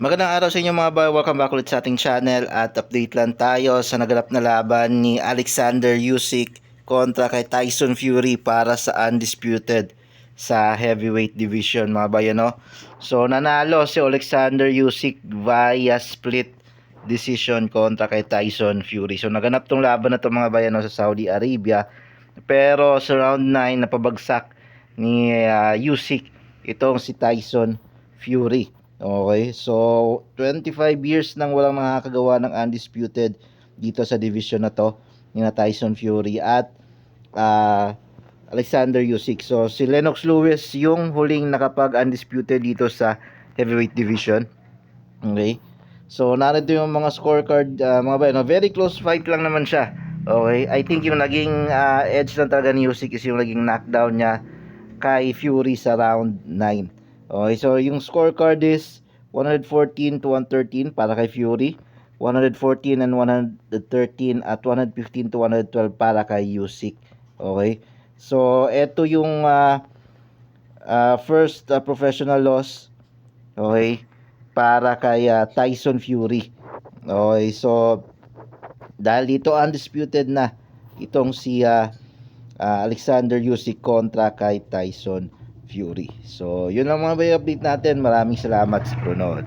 Magandang araw sa inyo mga boy. Welcome back ulit sa ating channel at update lang tayo sa naganap na laban ni Alexander Usyk kontra kay Tyson Fury para sa undisputed sa heavyweight division mga boy no. So nanalo si Alexander Usyk via split decision kontra kay Tyson Fury. So naganap tong laban na to mga boy no, sa Saudi Arabia. Pero sa round 9 napabagsak ni uh, Usyk itong si Tyson Fury. Okay, so 25 years nang walang nakakagawa ng undisputed dito sa division na to ni na Tyson Fury at ah, Alexander Usyk. So si Lennox Lewis yung huling nakapag undisputed dito sa heavyweight division. Okay. So narito yung mga scorecard ah, mga ba, no? very close fight lang naman siya. Okay, I think yung naging ah, edge lang talaga ni Usyk is yung naging knockdown niya kay Fury sa round 9. Okay, so yung scorecard is 114 to 113 para kay Fury, 114 and 113 at 115 to 112 para kay Usyk. Okay? So, ito yung ah, ah, first ah, professional loss. Okay? Para kay ah, Tyson Fury. Okay, so dahil dito undisputed na itong si ah, ah, Alexander Usyk kontra kay Tyson Fury. So, yun lang mga bay update natin. Maraming salamat sa panonood.